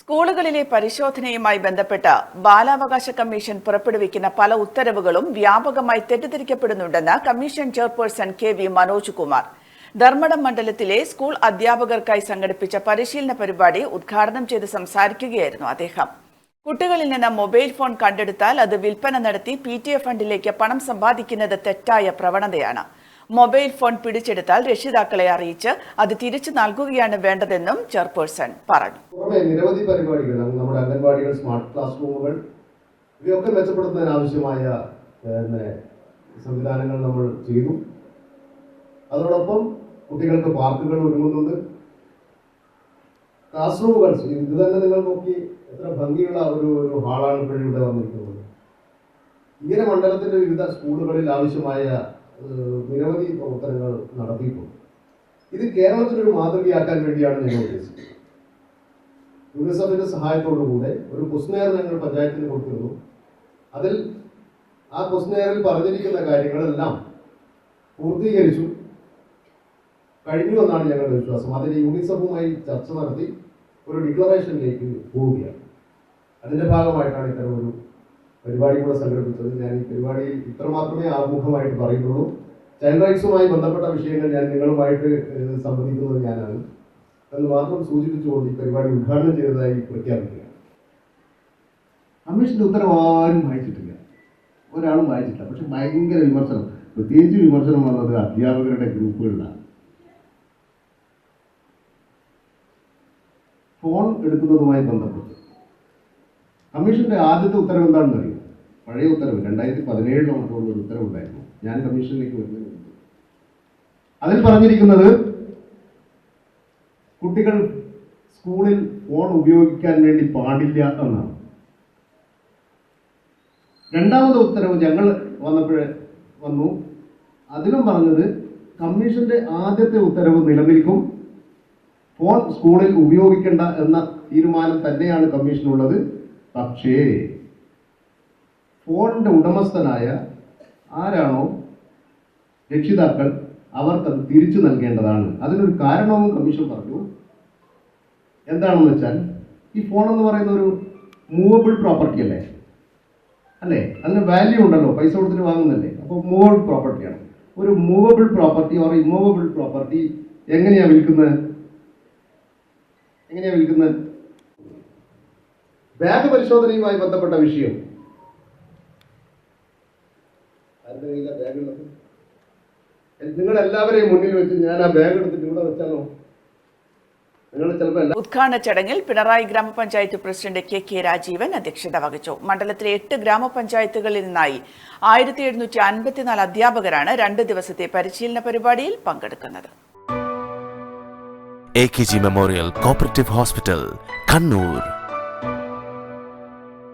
സ്കൂളുകളിലെ പരിശോധനയുമായി ബന്ധപ്പെട്ട് ബാലാവകാശ കമ്മീഷൻ പുറപ്പെടുവിക്കുന്ന പല ഉത്തരവുകളും വ്യാപകമായി തെറ്റിദ്ധരിക്കപ്പെടുന്നുണ്ടെന്ന് commission chairperson K V Manoj Kumar. Dharmadam മണ്ഡലത്തിലെ സ്കൂൾ അധ്യാപകർക്കായി സംഘടിപ്പിച്ച പരിശീലന പരിപാടി ഉദ്ഘാടനം ചെയ്ത് സംസാരിക്കുകയായിരുന്നു അദ്ദേഹം. കുട്ടികളിൽ നിന്ന് മൊബൈൽ ഫോൺ കണ്ടെടുത്താൽ അത് വിൽപ്പന നടത്തി പി ഫണ്ടിലേക്ക് പണം സമ്പാദിക്കുന്നത് തെറ്റായ പ്രവണതയാണ്. മൊബൈൽ ഫോൺ പിടിച്ചെടുത്താൽ രക്ഷിതാക്കളെ അറിയിച്ച് അത് തിരിച്ചു നൽകുകയാണ് വേണ്ടതെന്നും ചെയർപേഴ്സൺ പറഞ്ഞു. നിരവധി പരിപാടികൾ നമ്മുടെ അംഗൻവാടികൾ സ്മാർട്ട് ക്ലാസ് റൂമുകൾ ഇവയൊക്കെ മെച്ചപ്പെടുത്തുന്നതിന് ആവശ്യമായ സംവിധാനങ്ങൾ നമ്മൾ ചെയ്തു. അതോടൊപ്പം കുട്ടികൾക്ക് പാർക്കുകൾ ഒരുങ്ങുന്നുണ്ട്. ക്ലാസ് റൂമുകൾ ഇത് തന്നെ നിങ്ങൾ നോക്കി എത്ര ഭംഗിയുള്ള ഒരു ഒരു ഹാളാണ് ഇപ്പോഴും ഇവിടെ വന്നിരിക്കുന്നത്. ഇങ്ങനെ മണ്ഡലത്തിന്റെ വിവിധ സ്കൂളുകളിൽ ആവശ്യമായ നിരവധി പ്രവർത്തനങ്ങൾ നടത്തിയിട്ടുണ്ട്. ഇത് കേരളത്തിനൊരു മാതൃകയാക്കാൻ വേണ്ടിയാണ് ഞങ്ങൾ ഉദ്ദേശിക്കുന്നത് യുനിസെഫിന്റെ സഹായത്തോടുകൂടെ ഒരു കുസ്നെയർ ഞങ്ങൾ പഞ്ചായത്തിന് കൊടുത്തിരുന്നു. അതിൽ ആ കുസ്നെയറിൽ പറഞ്ഞിരിക്കുന്ന കാര്യങ്ങളെല്ലാം പൂർത്തീകരിച്ചു. കഴിഞ്ഞു എന്നാണ് ഞങ്ങളുടെ വിശ്വാസം. അതിന് യൂണിസെഫുമായി ചർച്ച നടത്തി ഒരു ഡിക്ലറേഷനിലേക്ക് പോവുകയാണ്. അതിന്റെ ഭാഗമായിട്ടാണ് ഇത്തരം ഒരു പരിപാടി കൂടെ സംഘടിപ്പിച്ചത്. ഞാൻ ഈ പരിപാടിയിൽ ഇത്ര മാത്രമേ ആമുഖമായിട്ട് പറയുന്നുള്ളൂ. ചൈൽഡ് റൈറ്റ്സുമായി ബന്ധപ്പെട്ട വിഷയങ്ങൾ ഞാൻ നിങ്ങളുമായിട്ട് സംബന്ധിക്കുന്നത് ഞാനാണ്. എന്ന് മാത്രം സൂചിപ്പിച്ചുകൊണ്ട് ഈ പരിപാടി ഉദ്ഘാടനം ചെയ്തതായി പ്രഖ്യാപിക്കുകയാണ്. കമ്മീഷന്റെ ഉത്തരം ആരും വായിച്ചിട്ടില്ല. ഒരാളും വായിച്ചിട്ടില്ല. പക്ഷെ ഭയങ്കര വിമർശനം. പ്രത്യേകിച്ച് വിമർശനം വന്നത് അധ്യാപകരുടെ ഗ്രൂപ്പുകളിലാണ്. ഫോൺ എടുക്കുന്നതുമായി ബന്ധപ്പെട്ട്. കമ്മീഷന്റെ ആദ്യത്തെ ഉത്തരവ് എന്താണെന്ന് അറിയാം പഴയ ഉത്തരവ് രണ്ടായിരത്തി പതിനേഴിലോ മറ്റുള്ള ഒരു ഉത്തരവുണ്ടായിരുന്നു. ഞാൻ കമ്മീഷനിലേക്ക് വരുന്നതിന് മുമ്പ് അതിൽ പറഞ്ഞിരിക്കുന്നത് കുട്ടികൾ സ്കൂളിൽ ഫോൺ ഉപയോഗിക്കാൻ വേണ്ടി പാടില്ല എന്നാണ്. രണ്ടാമത് ഉത്തരവ് ഞങ്ങൾ വന്നപ്പോഴേ വന്നു. അതിലും പറഞ്ഞത് കമ്മീഷന്റെ ആദ്യത്തെ ഉത്തരവ് നിലനിൽക്കും. ഫോൺ സ്കൂളിൽ ഉപയോഗിക്കേണ്ട എന്ന തീരുമാനം തന്നെയാണ് കമ്മീഷനുള്ളത്. പക്ഷേ ഫോണിന്റെ ഉടമസ്ഥനായ ആരാണോ രക്ഷിതാക്കൾ അവർക്കത് തിരിച്ചു നൽകേണ്ടതാണ്. അതിനൊരു കാരണവും കമ്മീഷൻ പറഞ്ഞു. എന്താണെന്ന് വെച്ചാൽ ഈ ഫോൺ എന്ന് പറയുന്ന ഒരു മൂവബിൾ പ്രോപ്പർട്ടി അല്ലേ? അല്ലേ? അതിന് വാല്യൂ ഉണ്ടല്ലോ പൈസ കൊടുത്തിട്ട് വാങ്ങുന്നല്ലേ അപ്പോൾ മൂവബിൾ പ്രോപ്പർട്ടിയാണ് ഒരു movable property or immovable property എങ്ങനെയാ വിൽക്കുന്നത് എങ്ങനെയാ വിൽക്കുന്നത് ബാഗ് പരിശോധനയുമായി ബന്ധപ്പെട്ട വിഷയം. ആരുടെ കയ്യിലെ ബാഗ് ഉള്ളത്. നിങ്ങൾ എല്ലാവരെയും മുന്നിൽ വെച്ച് ഞാൻ ആ ബാഗ് എടുത്തിട്ട് ഇവിടെ വെച്ചാലോ? ഉദ്ഘാടന ചടങ്ങിൽ പിണറായി ഗ്രാമപഞ്ചായത്ത് പ്രസിഡന്റ് കെ കെ രാജീവൻ അധ്യക്ഷത വഹിച്ചു. മണ്ഡലത്തിലെ എട്ട് ഗ്രാമപഞ്ചായത്തുകളിൽ നിന്നായി ആയിരത്തി എഴുന്നൂറ്റി അൻപത്തിനാല് അധ്യാപകരാണ് രണ്ട് ദിവസത്തെ പരിശീലന പരിപാടിയിൽ പങ്കെടുക്കുന്നത്. A K G memorial cooperative hospital Kannur